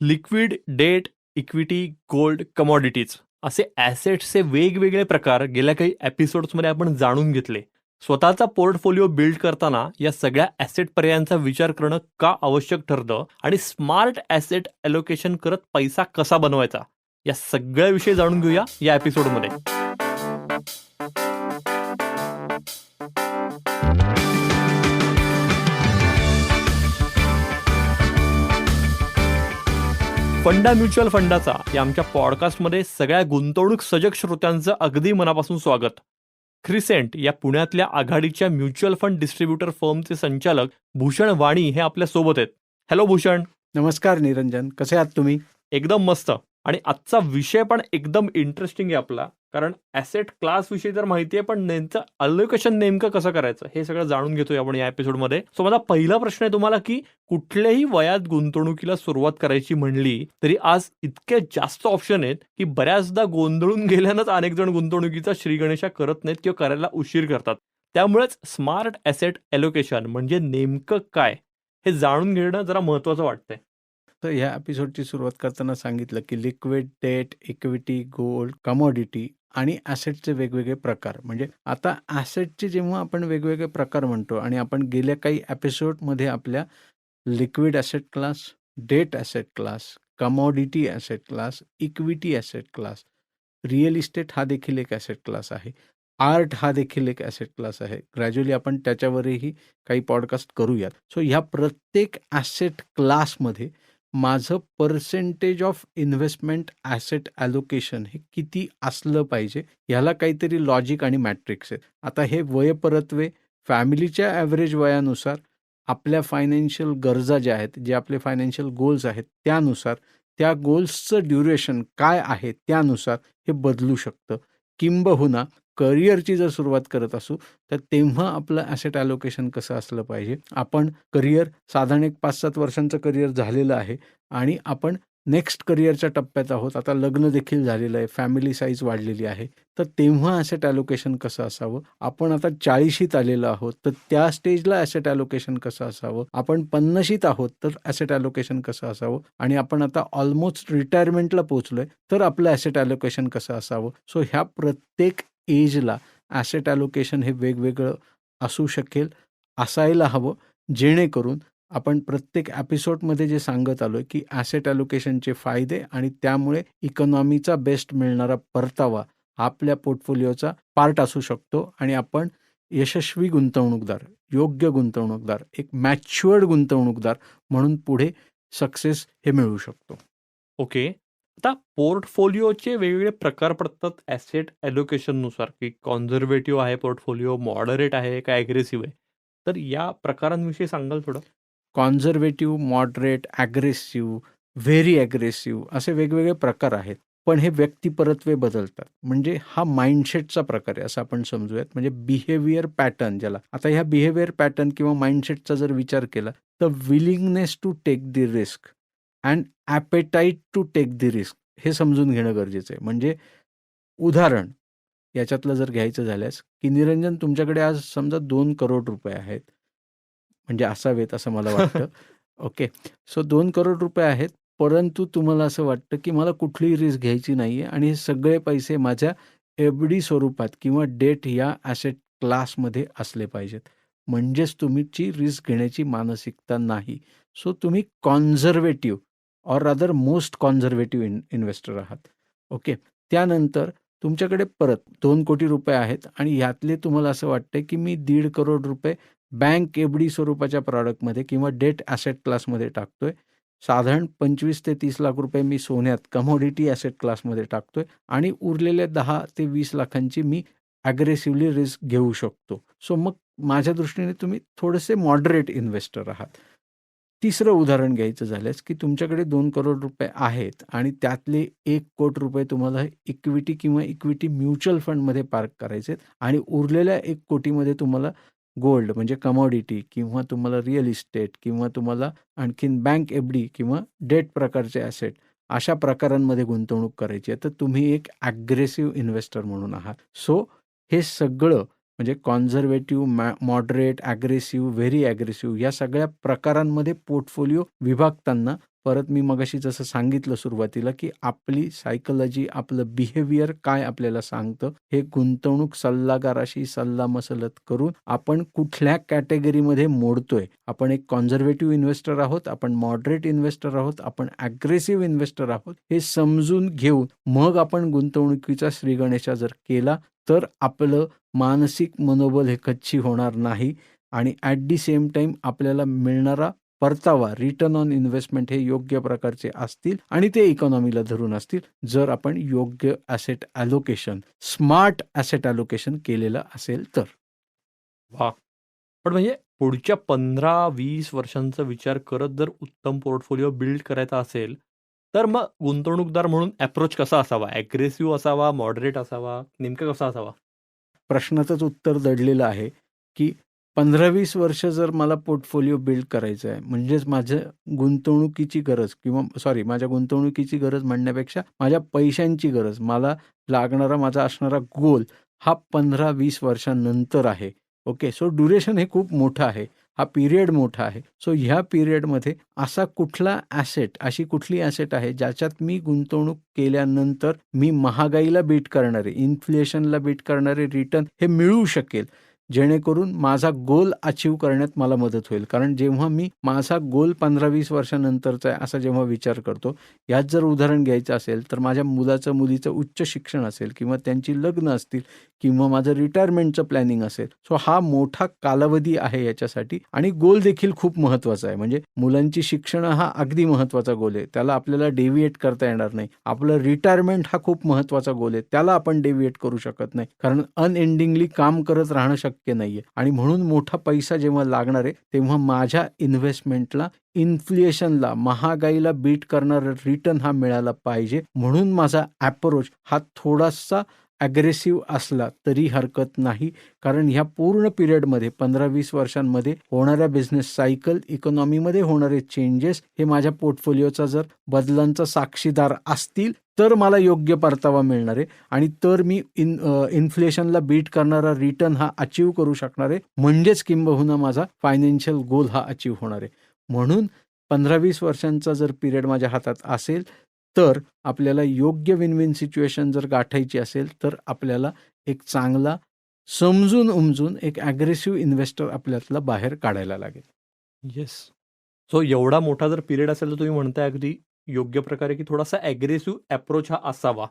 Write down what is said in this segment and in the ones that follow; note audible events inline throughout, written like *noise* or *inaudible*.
Liquid, debt, equity, gold, commodities असे ॲसेट्सचे वेगवेगळे प्रकार गेल्या काही एपिसोड्समध्ये आपण जाणून घेतले. स्वतःचा पोर्टफोलिओ बिल्ड करताना या सगळ्या ॲसेट पर्यायांचा विचार करणं का आवश्यक ठरतं आणि स्मार्ट ॲसेट अलोकेशन करत पैसा कसा बनवायचा या सगळ्याविषयी जाणून घेऊया या एपिसोडमध्ये. फंडा म्युच्युअल फंडाचा या आमच्या पॉडकास्टमध्ये सगळ्या गुंतवणूक सजग श्रोत्यांचं अगदी मनापासून स्वागत. क्रिसेंट या पुण्यातल्या आघाडीच्या म्युच्युअल फंड डिस्ट्रीब्युटर फर्मचे संचालक भूषण वाणी हे आपल्यासोबत आहेत. हॅलो भूषण. नमस्कार निरंजन कसे आहात तुम्ही एकदम मस्त आणि आजचा विषय पण एकदम इंटरेस्टिंग आहे आपला कारण ॲसेट क्लास विषयी तर माहिती आहे पण नेमकं अलोकेशन नेमकं कसं करायचं? हे सगळं जाणून घेतोय आपण या एपिसोडमध्ये सो माझा पहिला प्रश्न आहे तुम्हाला की कुठल्याही वयात गुंतवणुकीला सुरुवात करायची म्हणली तरी आज इतक्या जास्त ऑप्शन आहेत की बऱ्याचदा गोंधळून गेल्यानंच अनेक जण गुंतवणुकीचा श्रीगणेशा करत नाहीत किंवा करायला उशीर करतात. त्यामुळेच स्मार्ट ॲसेट ॲलोकेशन म्हणजे नेमकं काय? हे जाणून घेणं जरा महत्वाचं वाटतंय. तर ह्या एपिसोडची सुरुवात करताना सांगितलं की liquid debt equity gold commodity आणि ॲसेटचे वेगवेगळे प्रकार. म्हणजे आता ॲसेटचे जेव्हा आपण वेगवेगळे प्रकार म्हणतो आणि आपण गेल्या काही एपिसोडमध्ये आपल्या liquid asset class debt asset class commodity asset class equity asset class real estate हा देखील एक ॲसेट क्लास आहे. आर्ट हा देखील एक ॲसेट क्लास आहे. ग्रॅज्युअली आपण त्याच्यावरही काही पॉडकास्ट करूयात. सो ह्या प्रत्येक ॲसेट क्लासमध्ये माझं percentage of investment asset allocation हे किती असलं पाहिजे ह्याला काहीतरी लॉजिक आणि मॅट्रिक्स आहेत. आता हे वयपरत्वे फॅमिलीच्या ॲव्हरेज वयानुसार आपल्या फायनान्शियल गरजा ज्या आहेत जे आपले फायनान्शियल गोल्स आहेत त्यानुसार त्या गोल्सचं ड्युरेशन काय आहे त्यानुसार हे बदलू शकतं. किंबहुना करिअरची जर सुरुवात करत असू तर तेव्हा आपलं ॲसेट ॲलोकेशन कसं असलं पाहिजे? आपण करिअर साधारण एक पाच सात वर्षांचं करिअर झालेलं आहे आणि आपण नेक्स्ट करिअरच्या टप्प्यात आहोत. आता लग्न देखील झालेलं आहे फॅमिली साईज वाढलेली आहे. तर तेव्हा ॲसेट ॲलोकेशन कसं असावं? आपण आता चाळीशीत आलेलो आहोत तर त्या स्टेजला ॲसेट ॲलोकेशन कसं असावं? आपण पन्नाशीत आहोत तर ॲसेट ॲलोकेशन कसं असावं? आणि आपण आता ऑलमोस्ट रिटायरमेंटला पोहोचलो आहे तर आपलं ॲसेट ॲलोकेशन कसं असावं? सो ह्या प्रत्येक एजला ॲसेट ॲलोकेशन हे वेगवेगळं असू शकेल असायला हवं जेणेकरून आपण प्रत्येक एपिसोडमध्ये जे सांगत आलो आहे की ॲसेट ॲलोकेशनचे फायदे आणि त्यामुळे इकॉनॉमीचा बेस्ट मिळणारा परतावा आपल्या पोर्टफोलिओचा पार्ट असू शकतो आणि आपण यशस्वी गुंतवणूकदार योग्य गुंतवणूकदार एक मॅच्युअर्ड गुंतवणूकदार म्हणून पुढे सक्सेस हे मिळू शकतो. ओके आता पोर्टफोलिओचे वेगवेगळे प्रकार पडतात ॲसेट ॲलोकेशननुसार की कॉन्झर्वेटिव्ह आहे पोर्टफोलिओ मॉडरेट आहे का ॲग्रेसिव्ह आहे? तर या प्रकारांविषयी सांगाल थोडं. Conservative moderate aggressive very aggressive असे वेगवेगळे प्रकार आहेत. पण हे व्यक्तिपरत्वे बदलतात. म्हणजे हा माइंडसेटचा प्रकार आहे असं आपण समजूयात. म्हणजे बिहेवियर पॅटर्न ज्याला. आता ह्या बिहेवियर पॅटर्न किंवा माइंडसेटचा जर विचार केला तर willingness to take the risk and appetite to take the risk हे समजून घेणं गरजेचं आहे. म्हणजे उदाहरण याच्यातलं जर घ्यायचं झाल्यास की निरंजन तुमच्याकडे आज समजा दोन करोड रुपये आहेत. म्हणजे असावेत असं मला वाटतं. *laughs* ओके. सो दोन करोड रुपये आहेत परंतु तुम्हाला असं वाटतं की मला कुठलीही रिस्क घ्यायची नाही आहे आणि हे सगळे पैसे माझ्या एफ डी स्वरूपात किंवा डेट या ॲसेट क्लासमध्ये असले पाहिजेत. म्हणजेच तुमची रिस्क घेण्याची मानसिकता नाही. सो तुम्ही conservative or rather most conservative in investor आहात. ओके त्यानंतर तुमच्याकडे परत दोन कोटी रुपये आहेत आणि यातले तुम्हाला असं वाटतं की मी दीड करोड रुपये बँक एफ डी स्वरूपाच्या प्रॉडक्टमध्ये किंवा डेट ॲसेट क्लासमध्ये टाकतोय. साधारण पंचवीस ते तीस लाख रुपये मी सोन्यात कमोडिटी ॲसेट क्लासमध्ये टाकतोय आणि उरलेल्या दहा ते वीस लाखांची मी ॲग्रेसिव्हली रिस्क घेऊ शकतो. सो मग माझ्या दृष्टीने तुम्ही थोडेसे मॉडरेट इन्व्हेस्टर आहात. तिसरं उदाहरण घ्यायचं झाल्यास की तुमच्याकडे दोन करोड रुपये आहेत आणि त्यातले एक कोट रुपये तुम्हाला इक्विटी किंवा इक्विटी म्युच्युअल फंडमध्ये पार्क करायचे आहेत आणि उरलेल्या एक कोटीमध्ये तुम्हाला गोल्ड म्हणजे कमॉडिटी किंवा तुम्हाला रिअल इस्टेट किंवा तुम्हाला आणखीन बँक एफ डी किंवा डेट प्रकारचे ॲसेट अशा प्रकारांमध्ये गुंतवणूक करायची आहे. तर तुम्ही एक ॲग्रेसिव्ह इन्व्हेस्टर म्हणून आहात. सो हे सगळं म्हणजे कॉन्झर्वेटिव्ह मॅ मॉडरेट ॲग्रेसिव्ह व्हेरी ॲग्रेसिव्ह या सगळ्या प्रकारांमध्ये पोर्टफोलिओ विभागताना परत मी मगाशी जसं सांगितलं सुरुवातीला, की आपली सायकोलॉजी आपलं बिहेवियर काय आपल्याला सांगतं, हे गुंतवणूक सल्लागाराशी सल्लामसलत करून आपण कुठल्या कॅटेगरीमध्ये मोडतोय. आपण एक कॉन्झर्वेटिव्ह इन्व्हेस्टर आहोत, आपण मॉडरेट इन्व्हेस्टर आहोत, आपण ॲग्रेसिव्ह इन्व्हेस्टर आहोत, हे समजून घेऊन मग आपण गुंतवणुकीचा श्रीगणेशा जर केला, तर आपलं मानसिक मनोबल हे कच्ची होणार नाही आणि ॲट दी सेम टाईम आपल्याला मिळणारा परतावा, रिटर्न ऑन इन्व्हेस्टमेंट हे योग्य प्रकारचे असतील आणि ते इकॉनॉमीला धरून असतील, जर आपण योग्य asset allocation, smart asset allocation केलेलं असेल तर. वा पण म्हणजे पुढच्या 15-20 वर्षांचा विचार करत जर उत्तम पोर्टफोलिओ बिल्ड करायचा असेल, तर मग गुंतवणूकदार म्हणून अप्रोच कसा असावा? ॲग्रेसिव्ह असावा, मॉडरेट असावा, नेमका कसा असावा? प्रश्नाचंच उत्तर दडलेलं आहे, की 15-20 वर्ष जर मला पोर्टफोलिओ बिल्ड करायचं आहे, म्हणजेच माझं गुंतवणुकीची गरज किंवा सॉरी माझ्या गुंतवणुकीची गरज म्हणण्यापेक्षा माझ्या पैशांची गरज, मला लागणारा माझा असणारा गोल हा 15-20 वर्षांनंतर आहे. ओके. सो ड्युरेशन हे खूप मोठं आहे. हा पिरियड मोठा आहे. सो ह्या पिरियडमध्ये असा कुठला ॲसेट, अशी कुठली ॲसेट आहे, ज्याच्यात मी गुंतवणूक केल्यानंतर मी महागाईला बीट करणारे, इन्फ्लेशनला बीट करणारे रिटर्न हे मिळू शकेल, जेणेकरून माझा गोल अचीव करण्यात मला मदत होईल. कारण जेव्हा मी माझा गोल 15-20 वर्षानंतरचा आहे, असा जेव्हा विचार करतो, यात जर उदाहरण घ्यायचं असेल, तर माझ्या मुलाचं, मुलीचं उच्च शिक्षण असेल किंवा त्यांची लग्न असतील किंवा माझं रिटायरमेंटचं प्लॅनिंग असेल. सो हा मोठा कालावधी आहे याच्यासाठी आणि गोल देखील खूप महत्त्वाचा आहे. म्हणजे मुलांची शिक्षण हा अगदी महत्त्वाचा गोल आहे. त्याला आपल्याला डेव्हिएट करता येणार नाही. आपलं रिटायरमेंट हा खूप महत्त्वाचा गोल आहे. त्याला आपण डेव्हिएट करू शकत नाही. कारण अनएंडिंगली काम करत राहणं शक्य शक्य नाहीये आणि म्हणून मोठा पैसा जेव्हा लागणार आहे, तेव्हा माझ्या इन्व्हेस्टमेंटला इन्फ्लेशनला, महागाईला बीट करणारा रिटर्न हा मिळाला पाहिजे. म्हणून माझा अप्रोच हा थोडासा अग्रेसिव्ह असला तरी हरकत नाही. कारण ह्या पूर्ण पिरियडमध्ये 15-20 वर्षांमध्ये होणाऱ्या बिझनेस सायकल, इकॉनॉमीमध्ये होणारे चेंजेस हे माझ्या पोर्टफोलिओचा जर बदलांचा साक्षीदार असतील, तर मला योग्य परतावा मिळणार आहे आणि तर मी इन इन्फ्लेशनला बीट करणारा रिटर्न हा अचीव करू शकणार आहे. म्हणजेच किंबहुना माझा फायनान्शियल गोल हा अचीव होणार आहे. म्हणून 15-20 वर्षांचा जर पिरियड माझ्या हातात असेल, तर आपल्याला योग्य विन-विन सिच्युएशन जर गाठायची असेल, तर आपल्याला एक चांगला समजून-उमजून एक ॲग्रेसिव्ह इन्व्हेस्टर आपल्यातला बाहेर काढायला लागेल. येस. सो एवढा मोठा जर पिरियड असेल, तर तुम्ही म्हणताय अगदी योग्य प्रकारे, की थोडासा ॲग्रेसिव्ह अप्रोच हा असावा.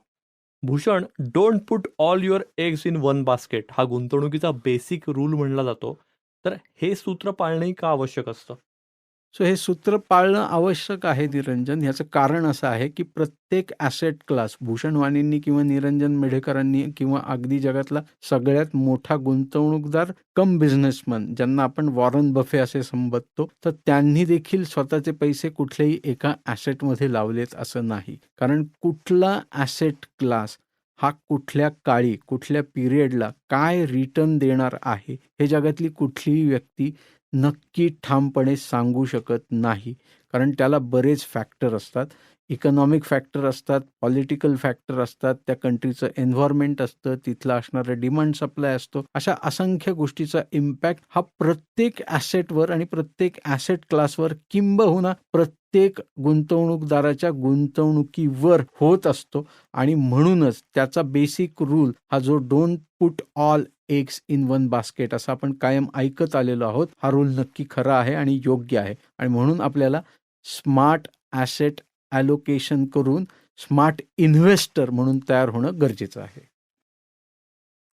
Bhushan, don't put all your eggs in one basket हा गुंतवणुकीचा बेसिक रूल म्हणला जातो. तर हे सूत्र पाळणंही का आवश्यक असतं? सो हे सूत्र पाळणं आवश्यक आहे निरंजन. याचं कारण असं आहे, की प्रत्येक ॲसेट क्लास भूषण वाणींनी किंवा निरंजन मेढेकरांनी किंवा अगदी जगातला सगळ्यात मोठा गुंतवणूकदार कम बिझनेसमन ज्यांना आपण वॉरन बफे असे संबोधतो, तर त्यांनी देखील स्वतःचे पैसे कुठल्याही एका ॲसेटमध्ये लावलेत असं नाही. कारण कुठला ॲसेट क्लास हा कुठल्या काळी, कुठल्या पिरियडला काय रिटर्न देणार आहे, हे जगातली कुठलीही व्यक्ती नक्की ठामपणे सांगू शकत नाही. कारण त्याला बरेच फॅक्टर असतात. इकॉनॉमिक फॅक्टर असतात, पॉलिटिकल फॅक्टर असतात, त्या कंट्रीचं एन्व्हायरमेंट असतं, तिथला असणारा डिमांड सप्लाय असतो. अशा असंख्य गोष्टीचा इम्पॅक्ट हा प्रत्येक ॲसेटवर आणि प्रत्येक ॲसेट क्लासवर किंबहुना प्रत्येक गुंतवणूकदाराच्या गुंतवणुकीवर होत असतो आणि म्हणूनच त्याचा बेसिक रूल हा जो don't put all eggs in one basket असा आपण कायम ऐकत आलेलो आहोत. हा रूल नक्की खरा आहे आणि योग्य आहे आणि म्हणून आपल्याला स्मार्ट ॲसेट ॲलोकेशन करून स्मार्ट इन्व्हेस्टर म्हणून तयार होणं गरजेचं आहे.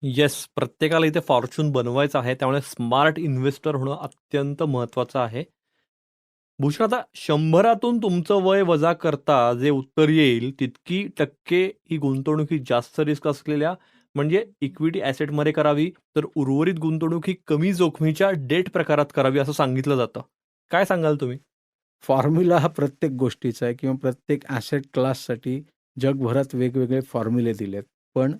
येस. प्रत्येकाला इथे फॉर्च्यून बनवायचं आहे. त्यामुळे स्मार्ट इन्व्हेस्टर होणं अत्यंत महत्त्वाचं आहे. भूषण, आता 100तून तुमचं वय वजा करता जे उत्तर येईल, तितकी टक्के ही गुंतवणूक ही जास्त रिस्क असलेल्या म्हणजे इक्विटी ॲसेटमध्ये करावी, तर उर्वरित गुंतवणूक ही कमी जोखमीच्या डेट प्रकारात करावी असं सांगितलं जातं. काय सांगाल तुम्ही? फॉर्म्युला हा प्रत्येक गोष्टीचा आहे किंवा प्रत्येक ॲसेट क्लाससाठी जगभरात वेगवेगळे फॉर्म्युले दिलेत. पण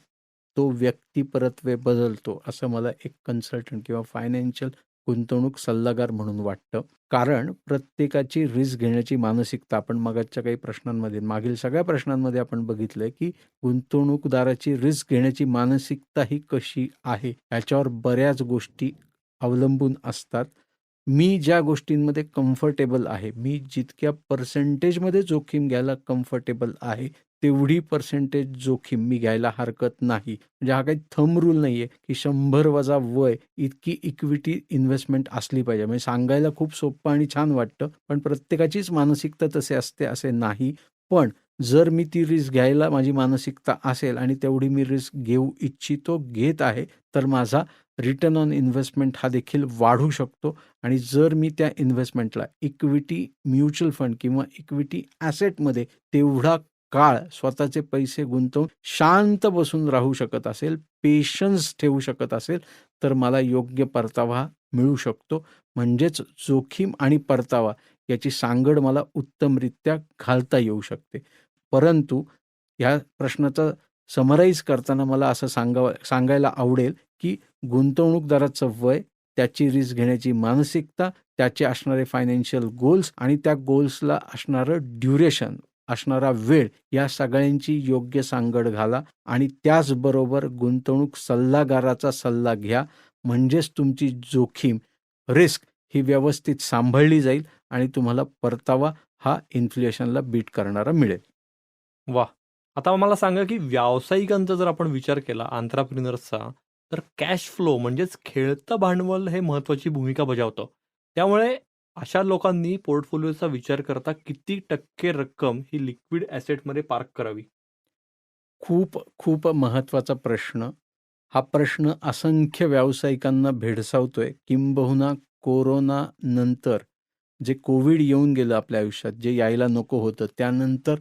तो व्यक्तिपरत्वे बदलतो असं मला एक कन्सल्टंट किंवा फायनान्शियल गुंतवणूक सल्लागार म्हणून वाटतं. कारण प्रत्येकाची रिस्क घेण्याची मानसिकता आपण मागच्या काही प्रश्नांमध्ये, मागील सगळ्या प्रश्नांमध्ये आपण बघितलंय, की गुंतवणूकदाराची रिस्क घेण्याची मानसिकता ही कशी आहे, याच्यावर बऱ्याच गोष्टी अवलंबून असतात. मी ज्या गोष्टींमध्ये कम्फर्टेबल आहे, मी जितक्या पर्सेंटेजमध्ये जोखीम घ्यायला कम्फर्टेबल आहे, तेवढी पर्सेंटेज जोखीम मी घ्यायला हरकत नाही. म्हणजे हा काही थंब रूल नाही आहे की शंभर वजा वय इतकी इक्विटी इन्व्हेस्टमेंट असली पाहिजे. म्हणजे सांगायला खूप सोपं आणि छान वाटतं, पण प्रत्येकाचीच मानसिकता तशी असते असे नाही. पण जर मी ती रिस्क घ्यायला माझी मानसिकता असेल आणि तेवढी मी रिस्क घेऊ इच्छितो, घेत आहे, तर माझा रिटर्न ऑन इन्व्हेस्टमेंट हा देखील वाढू शकतो आणि जर मी त्या इन्व्हेस्टमेंटला इक्विटी म्युच्युअल फंड किंवा इक्विटी ॲसेटमध्ये तेवढा काळ स्वतःचे पैसे गुंतवून शांत बसून राहू शकत असेल, पेशन्स ठेवू शकत असेल, तर मला योग्य परतावा मिळू शकतो. म्हणजेच जोखीम आणि परतावा याची सांगड मला उत्तमरित्या घालता येऊ शकते. परंतु ह्या प्रश्नाचा समराईज करताना मला असं सांगावं सांगायला आवडेल, की गुंतवणूकदाराचं वय, त्याची रिस्क घेण्याची मानसिकता, त्याचे असणारे फायनान्शियल गोल्स आणि त्या गोल्सला असणारं ड्युरेशन, असणारा वेळ या सगळ्यांची योग्य सांगड घाला आणि त्याचबरोबर गुंतवणूक सल्लागाराचा सल्ला घ्या. म्हणजेच तुमची जोखीम, रिस्क ही व्यवस्थित सांभाळली जाईल आणि तुम्हाला परतावा हा इन्फ्लेशनला बीट करणारा मिळेल. वा आता मला सांगा, की व्यावसायिकांचा जर आपण विचार केला एंटरप्रेन्योर्सचा, तर कॅश फ्लो म्हणजेच खेळतं भांडवल हे महत्त्वाची भूमिका बजावतं. त्यामुळे अशा लोकांनी पोर्टफोलिओचा विचार करता किती टक्के रक्कम ही लिक्विड ॲसेटमध्ये पार्क करावी? खूप, खूप महत्त्वाचा प्रश्न. हा प्रश्न असंख्य व्यावसायिकांना भेडसावतोय. किंबहुना कोरोनानंतर जे कोविड येऊन गेलं आपल्या आयुष्यात, जे यायला नको होतं, त्यानंतर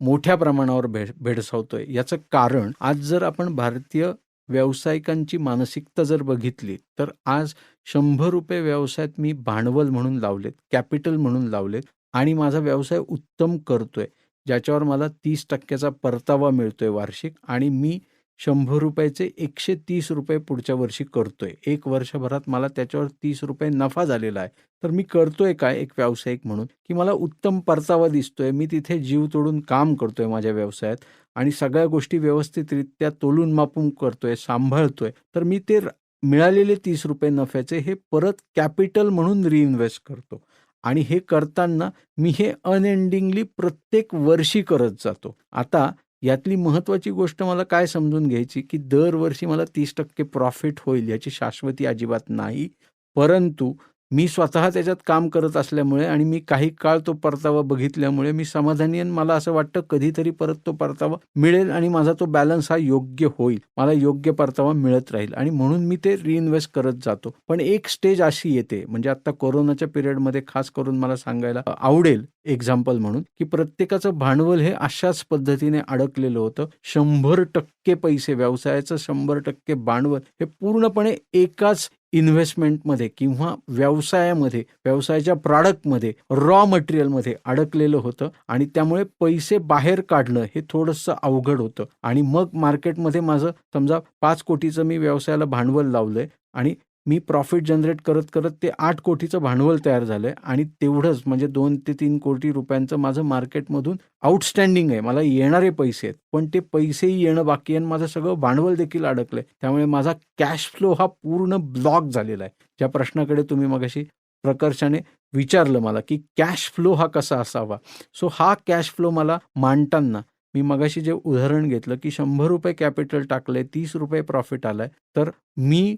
मोठ्या प्रमाणावर भेड भेडसावतोय. याचं कारण आज जर आपण भारतीय व्यावसायिकांची मानसिकता जर बघितली, तर आज ₹100 व्यवसायात मी भांडवल म्हणून लावलेत, कॅपिटल म्हणून लावलेत आणि माझा व्यवसाय उत्तम करतोय. ज्याच्यावर मला तीस टक्क्याचा परतावा मिळतोय वार्षिक आणि मी शंभर रुपयाचे एकशे तीस रुपये पुढच्या वर्षी करतोय. एक वर्षभरात मला त्याच्यावर ₹30 नफा झालेला आहे. तर मी करतोय काय एक व्यावसायिक म्हणून, की मला उत्तम परतावा दिसतोय. मी तिथे जीव तोडून काम करतोय माझ्या व्यवसायात आणि सगळ्या गोष्टी व्यवस्थितरित्या तोलून मापून करतोय, सांभाळतोय. तर मी ते मिळालेले ₹30 नफ्याचे हे परत कॅपिटल म्हणून रिइन्व्हेस्ट करतो आणि हे करताना मी हे अनएंडिंगली प्रत्येक वर्षी करत जातो. आता यातली महत्त्वाची गोष्ट मला काय समजून घ्यायची, की दरवर्षी मला 30% प्रॉफिट होईल याची शाश्वती अजिबात नाही. परंतु मी स्वतः त्याच्यात काम करत असल्यामुळे आणि मी काही काळ तो परतावा बघितल्यामुळे मी समाधानी मला असं वाटतं कधीतरी परत तो परतावा मिळेल आणि माझा तो बॅलन्स हा योग्य होईल. मला योग्य परतावा मिळत राहील आणि म्हणून मी ते रिइन्व्हेस्ट करत जातो. पण एक स्टेज अशी येते, म्हणजे आता कोरोनाच्या पिरियडमध्ये खास करून मला सांगायला आवडेल एक्झाम्पल म्हणून, की प्रत्येकाचं भांडवल हे अशाच पद्धतीने अडकलेलं होतं. 100% पैसे व्यवसायाचं 100% भांडवल हे पूर्णपणे एकाच इन्व्हेस्टमेंटमध्ये किंवा व्यवसायामध्ये, व्यवसायाच्या प्रॉडक्टमध्ये, रॉ मटेरियलमध्ये अडकलेलं होतं आणि त्यामुळे पैसे बाहेर काढणं हे थोडंसं अवघड होतं आणि मग मार्केटमध्ये माझं समजा पाच कोटीचं मी व्यवसायाला भांडवल लावलंय आणि मी प्रॉफिट जनरेट करत, करत ते आठ कोटीचं भांडवल तयार झालंय आणि तेवढंच म्हणजे दोन ते तीन कोटी रुपयांचं माझं मार्केटमधून आउटस्टँडिंग आहे. मला येणारे पैसे आहेत. पण ते पैसेही येणं बाकी आहे आणि माझं सगळं भांडवल देखील अडकलंय. त्यामुळे माझा कॅश फ्लो हा पूर्ण ब्लॉक झालेला आहे. ज्या प्रश्नाकडे तुम्ही मगाशी प्रकर्षाने विचारलं मला, की कॅश फ्लो हा कसा असावा? सो हा कॅश फ्लो मला मांडताना मी मगाशी जे उदाहरण घेतलं, की ₹100 कॅपिटल टाकलंय, ₹30 प्रॉफिट आलाय. तर मी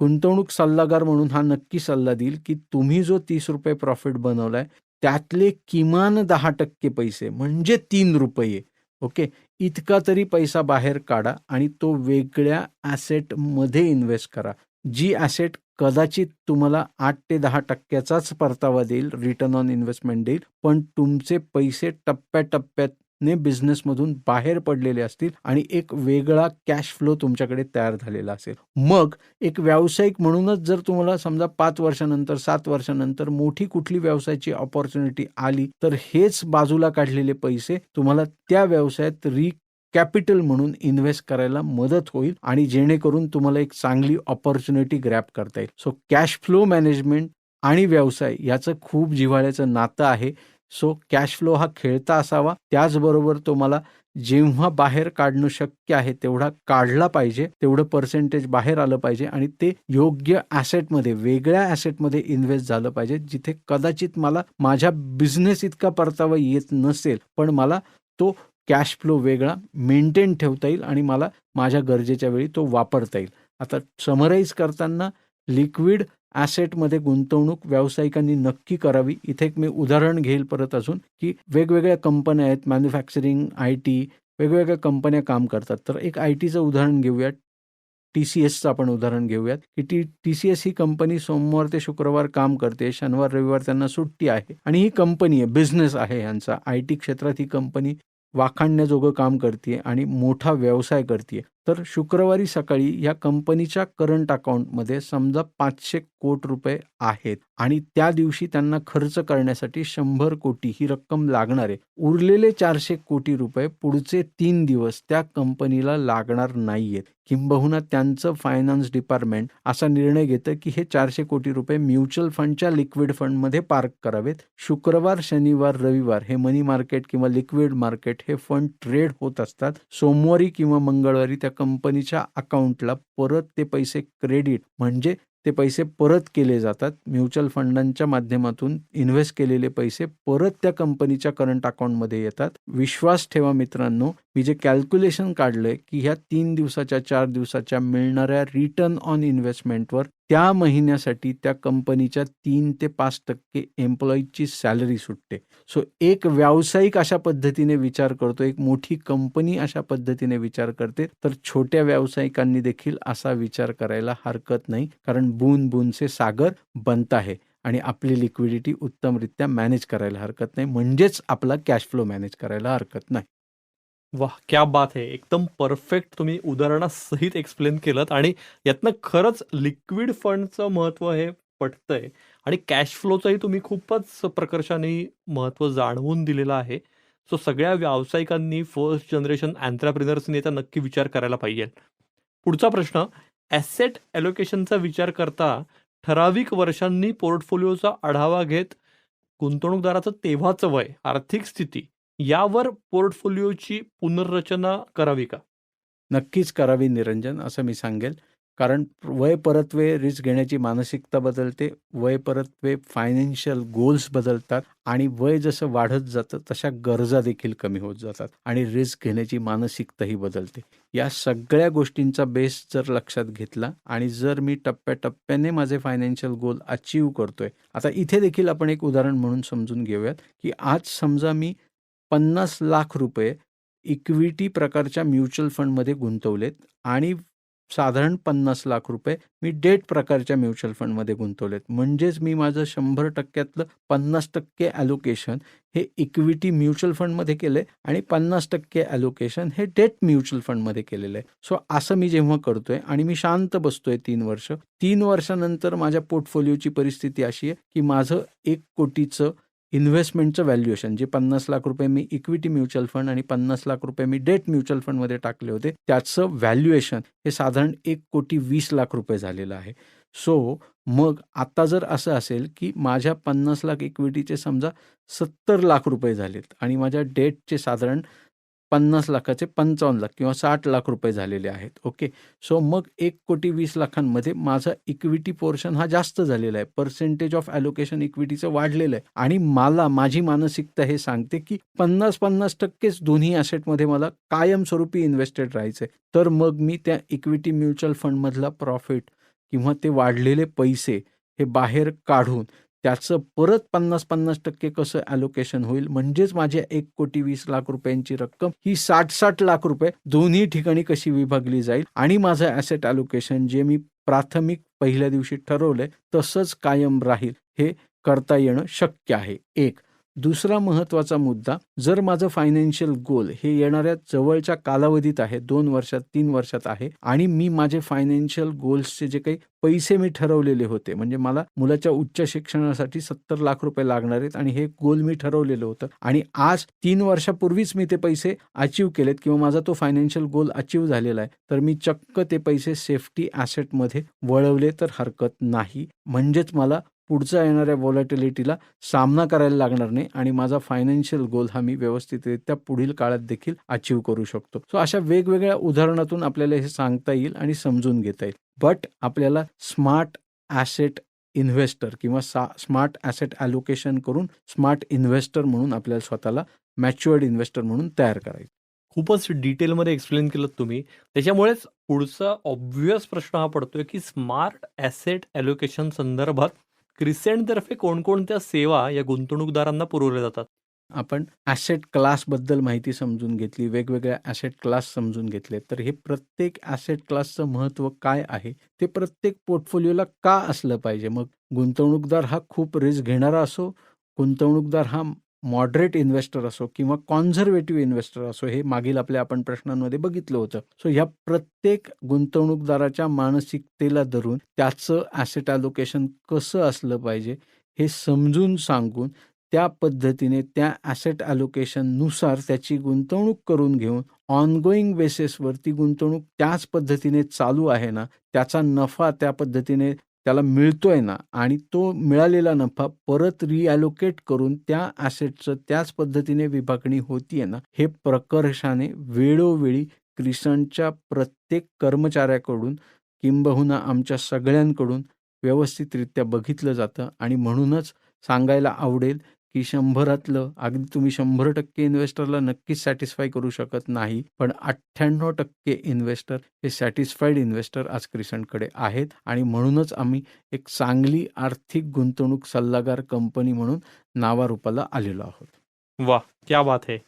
गुंतवणूक सल्लागार म्हणून हा नक्की सल्ला देईल, की तुम्ही जो ₹30 प्रॉफिट बनवलाय, त्यातले किमान 10% पैसे म्हणजे तीन रुपये ओके. इतका तरी पैसा बाहेर काढा आणि तो वेगळ्या ॲसेटमध्ये इन्व्हेस्ट करा. जी ॲसेट कदाचित तुम्हाला आठ ते दहा टक्क्याचाच परतावा देईल, रिटर्न ऑन इन्व्हेस्टमेंट देईल. पण तुमचे पैसे ने बिझनेसमधून बाहेर पडलेले असतील आणि एक वेगळा कॅश फ्लो तुमच्याकडे तयार झालेला असेल. मग एक व्यावसायिक म्हणूनच जर तुम्हाला समजा पाच वर्षानंतर, सात वर्षानंतर मोठी कुठली व्यवसायाची ऑपॉर्च्युनिटी आली, तर हेच बाजूला काढलेले पैसे तुम्हाला त्या व्यवसायात रिकॅपिटल म्हणून इन्व्हेस्ट करायला मदत होईल आणि जेणेकरून तुम्हाला एक चांगली ऑपॉर्च्युनिटी ग्रॅप करता येईल. सो कॅश फ्लो मॅनेजमेंट आणि व्यवसाय याचं खूप जिव्हाळ्याचं नातं आहे. सो कॅश फ्लो हा खेळता असावा. त्याचबरोबर तो मला जेव्हा बाहेर काढणं शक्य आहे तेवढा काढला पाहिजे तेवढं पर्सेंटेज बाहेर आलं पाहिजे आणि ते योग्य ॲसेटमध्ये वेगळ्या ॲसेटमध्ये इन्व्हेस्ट झालं पाहिजे जिथे कदाचित मला माझ्या बिझनेस इतका परतावा येत नसेल पण मला तो कॅश फ्लो वेगळा मेंटेन ठेवता येईल आणि मला माझ्या गरजेच्या वेळी तो वापरता येईल. आता समराईज करताना लिक्विड ॲसेटमध्ये गुंतवणूक व्यावसायिकांनी नक्की करावी. इथे एक मी उदाहरण घेईल परत अजून की वेगवेगळ्या कंपन्या आहेत मॅन्युफॅक्चरिंग आय टी वेगवेगळ्या कंपन्या काम करतात. तर एक आय टीचं उदाहरण घेऊयात. टी सी एसचं आपण उदाहरण घेऊयात की टी टी सी एस ही कंपनी सोमवार ते शुक्रवार काम करते शनिवार रविवार त्यांना सुट्टी आहे. आणि ही कंपनी आहे बिझनेस आहे यांचा. आय टी क्षेत्रात ही कंपनी वाखाणण्याजोगं काम करते आणि मोठा व्यवसाय करते तर शुक्रवारी सकाळी या कंपनीच्या करंट अकाउंटमध्ये समजा पाचशे कोट रुपये आहेत. आणि त्या दिवशी त्यांना खर्च करण्यासाठी शंभर कोटी ही रक्कम लागणार आहे. उरलेले चारशे कोटी रुपये पुढचे तीन दिवस त्या कंपनीला लागणार नाहीयेत. किंबहुना त्यांचं फायनान्स डिपार्टमेंट असा निर्णय घेतं की हे चारशे कोटी रुपये म्युच्युअल फंडच्या लिक्विड फंडमध्ये पार्क करावेत. शुक्रवार शनिवार रविवार हे मनी मार्केट किंवा लिक्विड मार्केट हे फंड ट्रेड होत असतात. सोमवारी किंवा मंगळवारी त्या कंपनीच्या अकाउंटला परत ते पैसे क्रेडिट म्हणजे ते पैसे परत केले जातात. म्युच्युअल फंडांच्या माध्यमातून इन्व्हेस्ट केलेले पैसे परत त्या कंपनीच्या करंट अकाउंटमध्ये येतात. विश्वास ठेवा मित्रांनो मी जे कॅल्क्युलेशन काढलंय की ह्या तीन दिवसाच्या चार दिवसाच्या मिळणाऱ्या रिटर्न ऑन इन्व्हेस्टमेंटवर त्या महिन्यासाठी त्या कंपनीच्या तीन ते पाच टक्के एम्प्लॉईजची सॅलरी सुटते. सो एक व्यावसायिक अशा पद्धतीने विचार करतो एक मोठी कंपनी अशा पद्धतीने विचार करते तर छोट्या व्यावसायिकांनी देखील असा विचार करायला हरकत नाही कारण बून बूनचे सागर बनत आहे आणि आपली लिक्विडिटी उत्तमरित्या मॅनेज करायला हरकत नाही म्हणजेच आपला कॅश फ्लो मॅनेज करायला हरकत नाही. वाह क्या बात आहे एकदम परफेक्ट तुम्ही उदाहरणासहित एक्सप्लेन केलं आणि यातनं खरंच लिक्विड फंडचं महत्त्व हे पटतंय. आणि कॅश फ्लोचंही तुम्ही खूपच प्रकर्षाने महत्त्व जाणवून दिलेलं आहे. सो सगळ्या व्यावसायिकांनी फर्स्ट जनरेशन अँट्रप्रिनर्सनी याचा नक्की विचार करायला पाहिजे. पुढचा प्रश्न ॲसेट ॲलोकेशनचा विचार करता ठराविक वर्षांनी पोर्टफोलिओचा आढावा घेत गुंतवणूकदाराचं तेव्हाचं वय आर्थिक स्थिती. यावर पोर्टफोलिओची पुनर्रचना करावी का? नक्कीच करावी निरंजन असं मी सांगेल. कारण वय परत्वे रिस्क घेण्याची मानसिकता बदलते वय परत्वे फायनान्शियल गोल्स बदलतात आणि वय जसं वाढत जातं तशा गरजा देखील कमी होत जातात आणि रिस्क घेण्याची मानसिकताही बदलते. या सगळ्या गोष्टींचा बेस जर लक्षात घेतला आणि जर मी टप्प्याटप्प्याने माझे फायनान्शियल गोल अचीव करतोय आता इथे देखील आपण एक उदाहरण म्हणून समजून घेऊयात की आज समजा मी पन्नास लाख रुपये इक्विटी प्रकारच्या म्युच्युअल फंडमध्ये गुंतवलेत आणि साधारण पन्नास लाख रुपये मी डेट प्रकारच्या म्युच्युअल फंडमध्ये गुंतवलेत. म्हणजेच मी माझं शंभर टक्क्यातलं पन्नास टक्के ॲलोकेशन हे इक्विटी म्युच्युअल फंडमध्ये केलं आहे आणि पन्नास टक्के ॲलोकेशन हे डेट म्युच्युअल फंडमध्ये केलेलं आहे. सो असं मी जेव्हा करतो आहे आणि मी शांत बसतो आहे तीन वर्ष तीन वर्षानंतर माझ्या पोर्टफोलिओची परिस्थिती अशी आहे की माझं एक कोटीचं इन्व्हेस्टमेंटचं व्हॅल्युएशन जे पन्नास लाख रुपये मी इक्विटी म्युच्युअल फंड आणि पन्नास लाख रुपये मी डेट म्युच्युअल फंडमध्ये टाकले होते त्याचं व्हॅल्युएशन हे साधारण एक कोटी वीस लाख रुपये झालेलं आहे. सो मग आता जर असं असेल की माझ्या पन्नास लाख इक्विटीचे समजा सत्तर लाख रुपये झालेत आणि माझ्या डेटचे साधारण पन्नास लाखाचे पंचावन्न लाख किंवा साठ लाख रुपये झालेले आहेत. ओके सो मग एक कोटी वीस लाखांमध्ये माझा इक्विटी पोर्शन हा जास्त झालेला आहे. पर्सेंटेज ऑफ ॲलोकेशन इक्विटीचं वाढलेलं आहे. आणि मला माझी मानसिकता हे सांगते की पन्नास पन्नास टक्केच दोन्ही ॲसेटमध्ये मला कायमस्वरूपी इन्व्हेस्टेड राहायचं आहे. तर मग मी त्या इक्विटी म्युच्युअल फंडमधला प्रॉफिट किंवा ते वाढलेले पैसे हे बाहेर काढून त्याचं परत पन्नास पन्नास टक्के कसं ॲलोकेशन होईल? म्हणजेच माझ्या एक कोटी वीस लाख रुपयांची रक्कम ही साठ साठ लाख रुपये दोन्ही ठिकाणी कशी विभागली जाईल? आणि माझं ॲसेट ॲलोकेशन जे मी प्राथमिक पहिल्या दिवशी ठरवलंय तसंच कायम राहील हे करता येणं शक्य आहे. एक दुसरा महत्त्वाचा मुद्दा जर माझं फायनान्शियल गोल हे येणाऱ्या जवळच्या कालावधीत आहे दोन वर्षात तीन वर्षात आहे आणि मी माझे फायनान्शियल गोल्सचे जे काही पैसे मी ठरवलेले होते म्हणजे मला मुलाच्या उच्च शिक्षणासाठी सत्तर लाख रुपये लागणार आहेत आणि हे गोल मी ठरवलेलं होतं आणि आज तीन वर्षापूर्वीच मी ते पैसे अचीव केलेत किंवा माझा तो फायनान्शियल गोल अचीव झालेला आहे तर मी चक्क ते पैसे सेफ्टी ॲसेटमध्ये वळवले तर हरकत नाही. म्हणजेच मला पुढच्या येणाऱ्या व्हॉलॅटिलिटीला सामना करायला लागणार नाही आणि माझा फायनान्शियल गोल हा मी व्यवस्थितरित्या पुढील काळात देखील अचीव करू शकतो. सो अशा वेगवेगळ्या उदाहरणातून आपल्याला हे सांगता येईल आणि समजून घेता येईल. बट आपल्याला स्मार्ट ॲसेट इन्व्हेस्टर किंवा सा स्मार्ट ॲसेट ॲलोकेशन करून स्मार्ट इन्व्हेस्टर म्हणून आपल्याला स्वतःला मॅच्युअर्ड इन्व्हेस्टर म्हणून तयार करायचं. खूपच डिटेलमध्ये एक्सप्लेन केलं तुम्ही. त्याच्यामुळेच पुढचा ऑब्व्हियस प्रश्न हा पडतोय की स्मार्ट ॲसेट ॲलोकेशन संदर्भात क्रिसेंटतर्फे कोणकोणत्या सेवा या गुंतवणूकदारांना पुरवल्या जातात? आपण ॲसेट क्लासबद्दल माहिती समजून घेतली वेगवेगळ्या ॲसेट क्लास समजून घेतले. तर हे प्रत्येक ॲसेट क्लासचं महत्त्व काय आहे? ते प्रत्येक पोर्टफोलिओला का असलं पाहिजे? मग गुंतवणूकदार हा खूप रिस्क घेणारा असो गुंतवणूकदार हा मॉडरेट इन्व्हेस्टर असो किंवा कॉन्झर्वेटिव्ह इन्व्हेस्टर असो हे मागील आपल्या आपण प्रश्नांमध्ये बघितलं होतं. सो ह्या प्रत्येक गुंतवणूकदाराच्या मानसिकतेला धरून त्याचं ॲसेट ॲलोकेशन कसं असलं पाहिजे हे समजून सांगून त्या पद्धतीने त्या ॲसेट ॲलोकेशननुसार त्याची गुंतवणूक करून घेऊन ऑनगोईंग बेसिसवरती गुंतवणूक त्याच पद्धतीने चालू आहे ना त्याचा नफा त्या पद्धतीने त्याला मिळतोय ना आणि तो मिळालेला नफा परत रिॲलोकेट करून त्या ॲसेटचं त्याच पद्धतीने विभागणी होतीये ना हे प्रकर्षाने वेळोवेळी क्रिसंटच्या प्रत्येक कर्मचाऱ्याकडून किंबहुना आमच्या सगळ्यांकडून व्यवस्थितरित्या बघितलं जातं आणि म्हणूनच सांगायला आवडेल की शंभरातलं अगदी तुम्ही शंभर टक्के इन्व्हेस्टरला नक्कीच सॅटिस्फाय करू शकत नाही पण अठ्ठ्याण्णव टक्के इन्व्हेस्टर हे सॅटिस्फाईड इन्व्हेस्टर आज क्रिसंटकडे आहेत. आणि म्हणूनच आम्ही एक चांगली आर्थिक गुंतवणूक सल्लागार कंपनी म्हणून नावारूपाला आलेलो आहोत. वा क्या बात आहे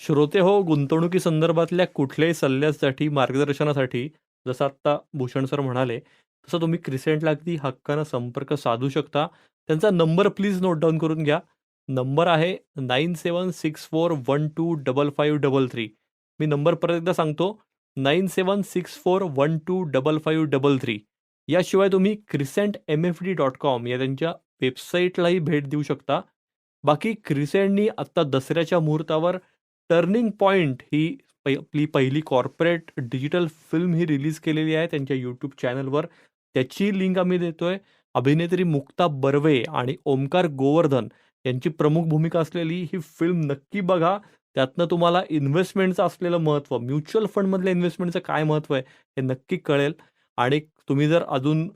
श्रोते हो गुंतवणुकी संदर्भातल्या कुठल्याही सल्ल्यासाठी मार्गदर्शनासाठी जसं आत्ता भूषण सर म्हणाले तसं तुम्ही क्रिसेंटला अगदी हक्कानं संपर्क साधू शकता. त्यांचा नंबर प्लीज नोट डाऊन करून घ्या. नंबर आहे nine seven six four one two double five double three. मी नंबर परत एकदा सांगतो nine seven six four one two double five double three. याशिवाय तुम्ही Crescent M F D dot com या त्यांच्या वेबसाईटलाही भेट देऊ शकता. बाकी क्रिसेंटनी आत्ता दसऱ्याच्या मुहूर्तावर टर्निंग पॉईंट ही आपली पहिली कॉर्पोरेट डिजिटल फिल्म ही रिलीज केलेली आहे त्यांच्या यूट्यूब चॅनलवर. त्याची लिंक आम्ही देतोय. अभिनेत्री मुक्ता बर्वे आणि ओमकार गोवर्धन. यांची प्रमुख भूमिका असलेली ही फिल्म नक्की बघा. त्यातनं तुम्हाला इन्व्हेस्टमेंटचं असलेलं महत्त्व म्युच्युअल फंडमधल्या इन्व्हेस्टमेंटचं काय महत्त्व आहे हे नक्की कळेल. आणि तुम्ही जर अजून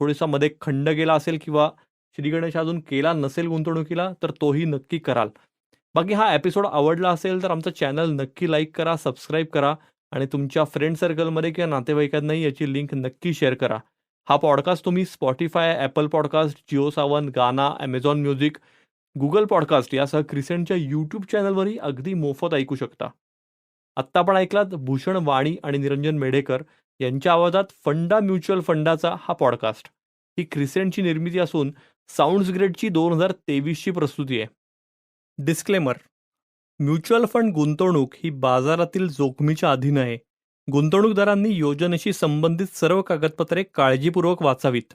थोडासा मध्ये खंड गेला असेल किंवा श्री गणेश अजून केला नसेल गुंतवणुकीला तर तोही नक्की कराल. बाकी हा एपिसोड आवडला असेल तर आमचं चॅनल नक्की लाईक करा सबस्क्राईब करा आणि तुमच्या फ्रेंड सर्कलमध्ये किंवा नातेवाईकांनाही याची लिंक नक्की शेअर करा. हा पॉडकास्ट तुम्ही Spotify Apple podcast Jio Saavn Gaana Amazon music Google podcast यासह क्रिसेंटच्या यूट्यूब चॅनलवरही अगदी मोफत ऐकू शकता. आत्ता आपण ऐकलात भूषण वाणी आणि निरंजन मेढेकर यांच्या आवाजात फंडा म्युच्युअल फंडाचा हा पॉडकास्ट ही क्रिसेंटची निर्मिती असून साऊंड्स ग्रेडची दोन हजार तेवीसची प्रस्तुती आहे. डिस्क्लेमर म्युच्युअल फंड गुंतवणूक ही बाजारातील जोखमीच्या अधीन आहे. गुंतवणूकदारांनी योजनेशी संबंधित सर्व कागदपत्रे काळजीपूर्वक वाचावीत.